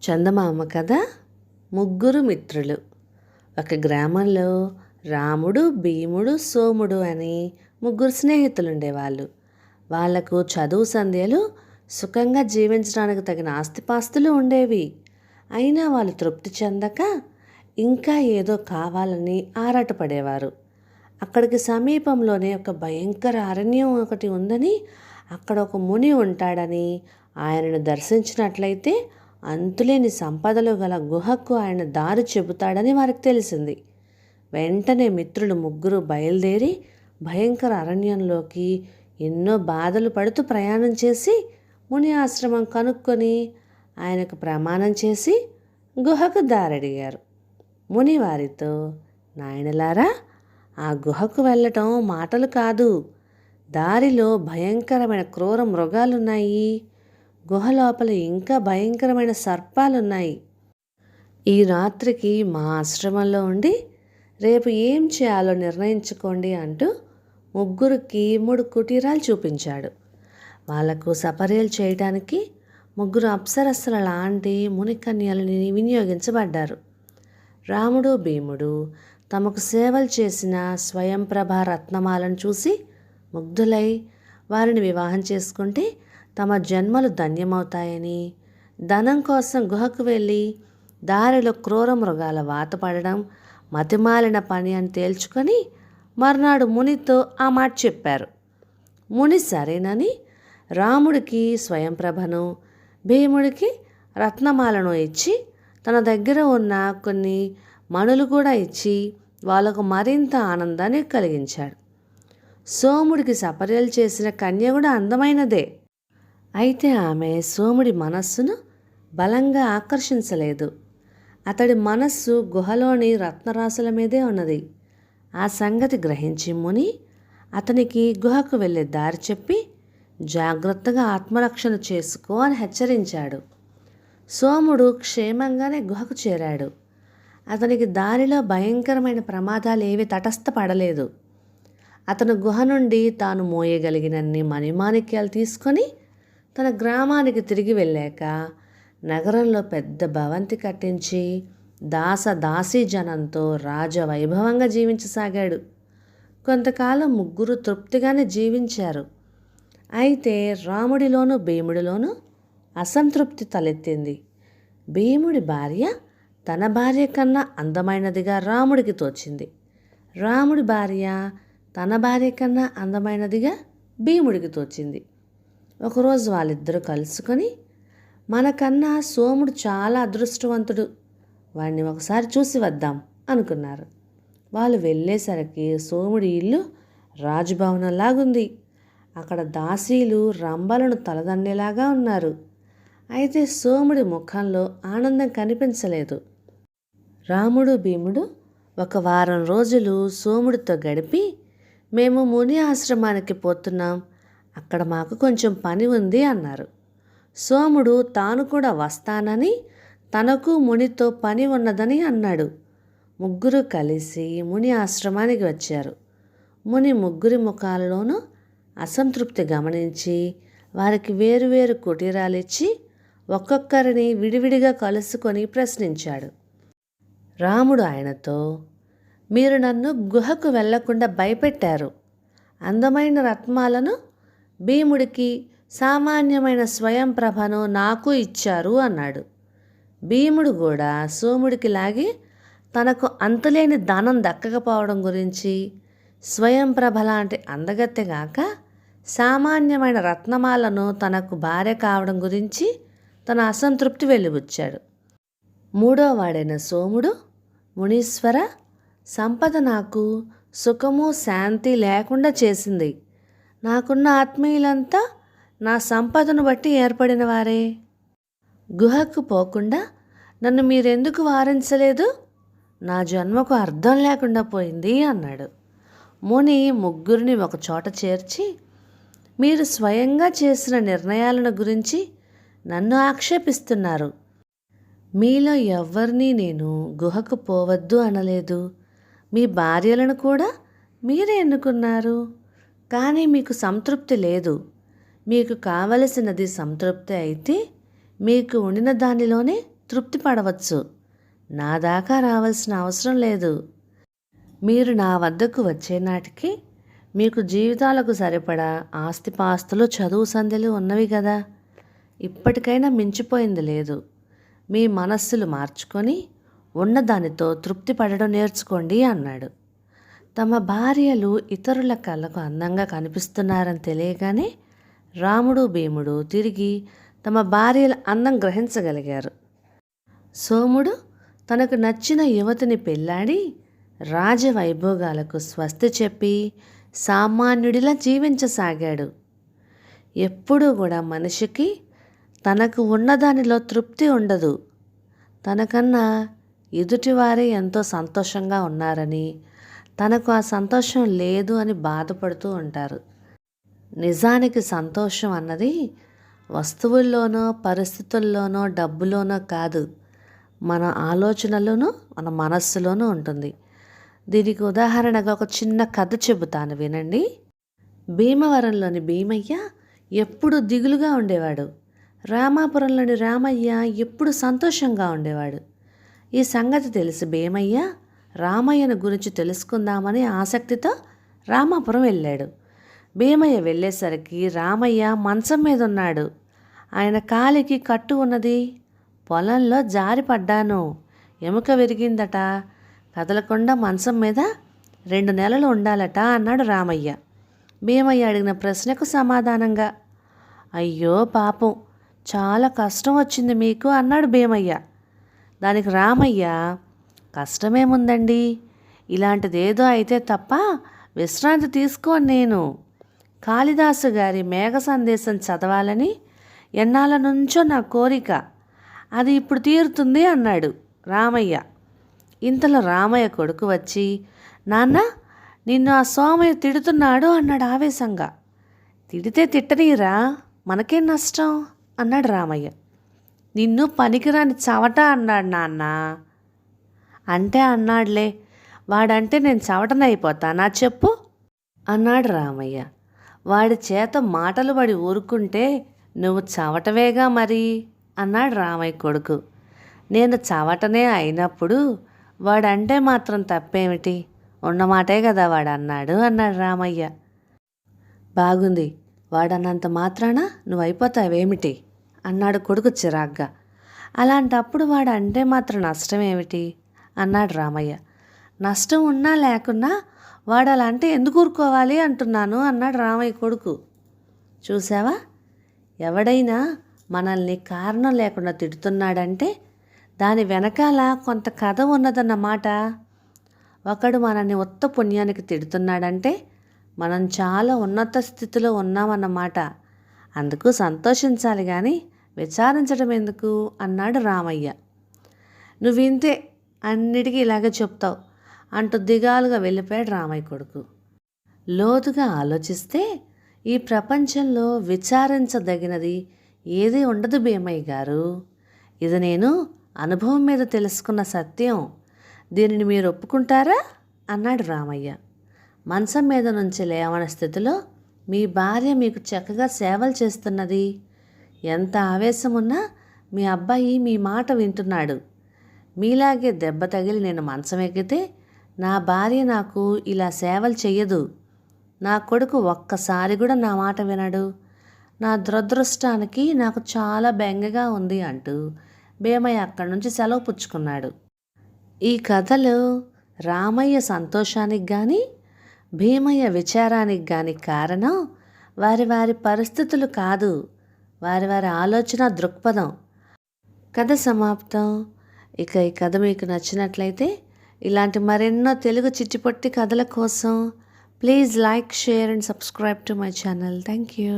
చందమామ కథ ముగ్గురు మిత్రులు. ఒక గ్రామంలో రాముడు భీముడు సోముడు అని ముగ్గురు స్నేహితులు ఉండేవాళ్ళు వాళ్ళకు చదువు సంధ్యలు సుఖంగా జీవించడానికి తగిన ఆస్తిపాస్తులు ఉండేవి. అయినా వాళ్ళు తృప్తి చెందక ఇంకా ఏదో కావాలని ఆరాటపడేవారు. అక్కడికి సమీపంలోనే ఒక భయంకర అరణ్యం ఒకటి ఉందని అక్కడ ఒక ముని ఉంటాడని ఆయనను దర్శించినట్లయితే అంతులేని సంపదలు గల గుహకు ఆయన దారి చెబుతాడని వారికి తెలిసింది. వెంటనే మిత్రులు ముగ్గురు బయలుదేరి భయంకర అరణ్యంలోకి ఎన్నో బాధలు పడుతూ ప్రయాణం చేసి ముని ఆశ్రమం కనుక్కొని ఆయనకు ప్రమాణం చేసి గుహకు దారడిగారు. ముని వారితో నాయనలారా ఆ గుహకు వెళ్ళటం మాటలు కాదు. దారిలో భయంకరమైన క్రూర మృగాలున్నాయి. గుహ లోపల ఇంకా భయంకరమైన సర్పాలున్నాయి. ఈ రాత్రికి మా ఆశ్రమంలో ఉండి రేపు ఏం చేయాలో నిర్ణయించుకోండి అంటూ ముగ్గురికి మూడు కుటీరాలు చూపించాడు. వాళ్ళకు సపర్యలు చేయడానికి ముగ్గురు అప్సరస్సుల లాంటి మునికన్యలని వినియోగించబడ్డారు. రాముడు భీముడు తమకు సేవలు చేసిన స్వయంప్రభ రత్నమాలను చూసి ముగ్ధులై వారిని వివాహం చేసుకుంటే తమ జన్మలు ధన్యమవుతాయని ధనం కోసం గుహకు వెళ్ళి దారిలో క్రూర మృగాల వాత పడడం మతిమాలిన పని అని తేల్చుకొని మర్నాడు మునితో ఆ మాట చెప్పారు. ముని సరేనని రాముడికి స్వయంప్రభను భీముడికి రత్నమాలను ఇచ్చి తన దగ్గర ఉన్న కొన్ని మణులు కూడా ఇచ్చి వాళ్ళకు మరింత ఆనందాన్ని కలిగించాడు. సోముడికి సపర్యలు చేసిన కన్య కూడా అందమైనదే. అయితే ఆమె సోముడి మనస్సును బలంగా ఆకర్షించలేదు. అతడి మనస్సు గుహలోని రత్నరాశుల మీదే ఉన్నది. ఆ సంగతి గ్రహించి ముని అతనికి గుహకు వెళ్ళే దారి చెప్పి జాగ్రత్తగా ఆత్మరక్షణ చేసుకో అని హెచ్చరించాడు. సోముడు క్షేమంగానే గుహకు చేరాడు. అతనికి దారిలో భయంకరమైన ప్రమాదాలు ఏవి తటస్థపడలేదు. అతను గుహ నుండి తాను మోయగలిగినన్ని మణిమాణిక్యాలు తీసుకొని తన గ్రామానికి తిరిగి వెళ్ళాక నగరంలో పెద్ద భవంతి కట్టించి దాస దాసీ జనంతో రాజవైభవంగా జీవించసాగాడు. కొంతకాలం ముగ్గురు తృప్తిగానే జీవించారు. అయితే రాముడిలోనూ భీముడిలోనూ అసంతృప్తి తలెత్తింది. భీముడి భార్య తన భార్య కన్నా అందమైనదిగా రాముడికి తోచింది. రాముడి భార్య తన భార్య కన్నా అందమైనదిగా భీముడికి తోచింది. ఒకరోజు వాళ్ళిద్దరూ కలుసుకొని మనకన్నా సోముడు చాలా అదృష్టవంతుడు వాడిని ఒకసారి చూసి వద్దాం అనుకున్నారు. వాళ్ళు వెళ్ళేసరికి సోముడి ఇల్లు రాజభవనంలాగుంది. అక్కడ దాసీలు రంబలను తలదన్నేలాగా ఉన్నారు. అయితే సోముడి ముఖంలో ఆనందం కనిపించలేదు. రాముడు భీముడు ఒక వారం రోజులు సోముడితో గడిపి మేము ముని ఆశ్రమానికి పోతున్నాం అక్కడ మాకు కొంచెం పని ఉంది అన్నారు. సోముడు తాను కూడా వస్తానని తనకు మునితో పని ఉన్నదని అన్నాడు. ముగ్గురు కలిసి ముని ఆశ్రమానికి వచ్చారు. ముని ముగ్గురి ముఖాలలోనూ అసంతృప్తి గమనించి వారికి వేరువేరు కుటీరాలిచ్చి ఒక్కొక్కరిని విడివిడిగా కలుసుకొని ప్రశ్నించాడు. రాముడు ఆయనతో మీరు నన్ను గుహకు వెళ్ళకుండా భయపెట్టారు. అందమైన రత్నాలను భీముడికి సామాన్యమైన స్వయం ప్రభను నాకు ఇచ్చారు అన్నాడు. భీముడు కూడా సోముడికి లాగి తనకు అంతులేని ధనం దక్కకపోవడం గురించి స్వయం ప్రభ లాంటి అందగత్తెగాక సామాన్యమైన రత్నమాలను తనకు భార్య కావడం గురించి తన అసంతృప్తి వెలిబుచ్చాడు. మూడోవాడైన సోముడు మునీశ్వర సంపద నాకు సుఖము శాంతి లేకుండా చేసింది. నాకున్న ఆత్మీయులంతా నా సంపదను బట్టి ఏర్పడిన వారే. గుహకు పోకుండా నన్ను మీరెందుకు వారించలేదు? నా జన్మకు అర్థం లేకుండా పోయింది అన్నాడు. ముని ముగ్గురిని ఒక చోట చేర్చి మీరు స్వయంగా చేసిన నిర్ణయాలను గురించి నన్ను ఆక్షేపిస్తున్నారు. మీలో ఎవరిని నేను గుహకు పోవద్దు అనలేదు. మీ భార్యలను కూడా మీరే ఎన్నుకున్నారు? కానీ మీకు సంతృప్తి లేదు. మీకు కావలసినది సంతృప్తి అయితే మీకు ఉండిన దానిలోనే తృప్తి పడవచ్చు. నా దాకా రావాల్సిన అవసరం లేదు. మీరు నా వద్దకు వచ్చే నాటికి మీకు జీవితాలకు సరిపడా ఆస్తిపాస్తులు చదువు సంధ్యలు ఉన్నవి కదా ఇప్పటికైనా మించిపోయింది లేదు. మీ మనస్సులు మార్చుకొని ఉన్నదానితో తృప్తి పడడం నేర్చుకోండి అన్నాడు. తమ భార్యలు ఇతరుల కళ్ళకు అందంగా కనిపిస్తున్నారని తెలియగానే రాముడు భీముడు తిరిగి తమ భార్యల అందం గ్రహించగలిగారు. సోముడు తనకు నచ్చిన యువతిని పెళ్ళాడి రాజవైభోగాలకు స్వస్తి చెప్పి సామాన్యుడిలా జీవించసాగాడు. ఎప్పుడూ కూడా మనిషికి తనకు ఉన్నదానిలో తృప్తి ఉండదు. తనకన్నా ఎదుటివారే ఎంతో సంతోషంగా ఉన్నారని తనకు ఆ సంతోషం లేదు అని బాధపడుతూ ఉంటారు. నిజానికి సంతోషం అన్నది వస్తువుల్లోనో పరిస్థితుల్లోనో డబ్బులోనో కాదు. మన ఆలోచనలోనూ మన మనస్సులోనూ ఉంటుంది. దీనికి ఉదాహరణగా ఒక చిన్న కథ చెబుతాను వినండి. భీమవరంలోని భీమయ్య ఎప్పుడు దిగులుగా ఉండేవాడు. రామాపురంలోని రామయ్య ఎప్పుడు సంతోషంగా ఉండేవాడు. ఈ సంగతి తెలిసి భీమయ్య రామయ్యను గురించి తెలుసుకుందామని ఆసక్తితో రామాపురం వెళ్ళాడు. భీమయ్య వెళ్ళేసరికి రామయ్య మంచం మీద ఉన్నాడు ఆయన కాలికి కట్టు ఉన్నది. పొలంలో జారిపడ్డాను ఎముక విరిగిందట. కదలకుండా మంచం మీద రెండు నెలలు ఉండాలట అన్నాడు రామయ్య. భీమయ్య అడిగిన ప్రశ్నకు సమాధానంగా అయ్యో పాపం చాలా కష్టం వచ్చింది మీకు అన్నాడు భీమయ్య. దానికి రామయ్య కష్టమేముందండి? ఇలాంటిదేదో అయితే తప్ప విశ్రాంతి తీసుకో నేను. కాళిదాసు గారి మేఘ సందేశం చదవాలని ఎన్నాళ్ళ నుంచో నా కోరిక. అది ఇప్పుడు తీరుతుంది అన్నాడు రామయ్య. ఇంతలో రామయ్య కొడుకు వచ్చి నాన్న నిన్ను ఆ సోమయ్య తిడుతున్నాడు అన్నాడు ఆవేశంగా. తిడితే తిట్టనీరా మనకేం నష్టం? అన్నాడు రామయ్య. నిన్ను పనికిరాని చవట అన్నాడు నాన్న. అంటే అన్నాడులే. వాడంటే నేను చవటనైపోతానా చెప్పు? అన్నాడు రామయ్య. వాడి చేత మాటలు పడి ఊరుకుంటే నువ్వు చవటవేగా మరి? అన్నాడు రామయ్య కొడుకు. నేను చవటనే అయినప్పుడు వాడంటే మాత్రం తప్పేమిటి? ఉన్నమాటే కదా వాడు అన్నాడు అన్నాడు రామయ్య. బాగుంది. వాడన్నంత మాత్రాన నువ్వు అయిపోతావేమిటి అన్నాడు కొడుకు చిరాగ్గా. అలాంటప్పుడు వాడు అంటే మాత్రం నష్టం ఏమిటి అన్నాడు రామయ్య. నష్టం ఉన్నా లేకున్నా వాడు అలా అంటే ఎందుకు ఊరుకోవాలి అంటున్నాను అన్నాడు రామయ్య కొడుకు. చూసావా ఎవడైనా మనల్ని కారణం లేకుండా తిడుతున్నాడంటే దాని వెనకాల కొంత కథ ఉన్నదన్నమాట ఒకడు మనల్ని ఉత్త పుణ్యానికి తిడుతున్నాడంటే మనం చాలా ఉన్నత స్థితిలో ఉన్నామన్నమాట అందుకు సంతోషించాలి కానీ విచారించడం ఎందుకు? అన్నాడు రామయ్య. నువ్వింతే అన్నిటికీ ఇలాగే చెప్తావు అంటూ దిగాలుగా వెళ్ళిపోయాడు రామయ్య కొడుకు. లోతుగా ఆలోచిస్తే ఈ ప్రపంచంలో విచారించదగినది ఏది ఉండదు భీమయ్య గారు. ఇది నేను అనుభవం మీద తెలుసుకున్న సత్యం. దీనిని మీరు ఒప్పుకుంటారా? అన్నాడు రామయ్య. మంచం మీద నుంచి లేవని స్థితిలో మీ భార్య మీకు చక్కగా సేవలు చేస్తున్నది. ఎంత ఆవేశం ఉన్నా మీ అబ్బాయి మీ మాట వింటున్నాడు. మీలాగే దెబ్బ తగిలి నేను మంచం ఎక్కితే నా భార్య నాకు ఇలా సేవలు చెయ్యదు. నా కొడుకు ఒక్కసారి కూడా నా మాట వినడు. నా దురదృష్టానికి నాకు చాలా బెంగగా ఉంది అంటూ భీమయ్య అక్కడి నుంచి సెలవు పుచ్చుకున్నాడు. ఈ కథలో రామయ్య సంతోషానికి కానీ భీమయ్య విచారానికి కానీ కారణం వారి వారి పరిస్థితులు కాదు. వారి వారి ఆలోచన దృక్పథం. కథ సమాప్తం. ఇక ఈ కథ మీకు నచ్చినట్లయితే ఇలాంటి మరెన్నో తెలుగు చిట్టిపొట్టి కథల కోసం please like share and subscribe to my channel. Thank you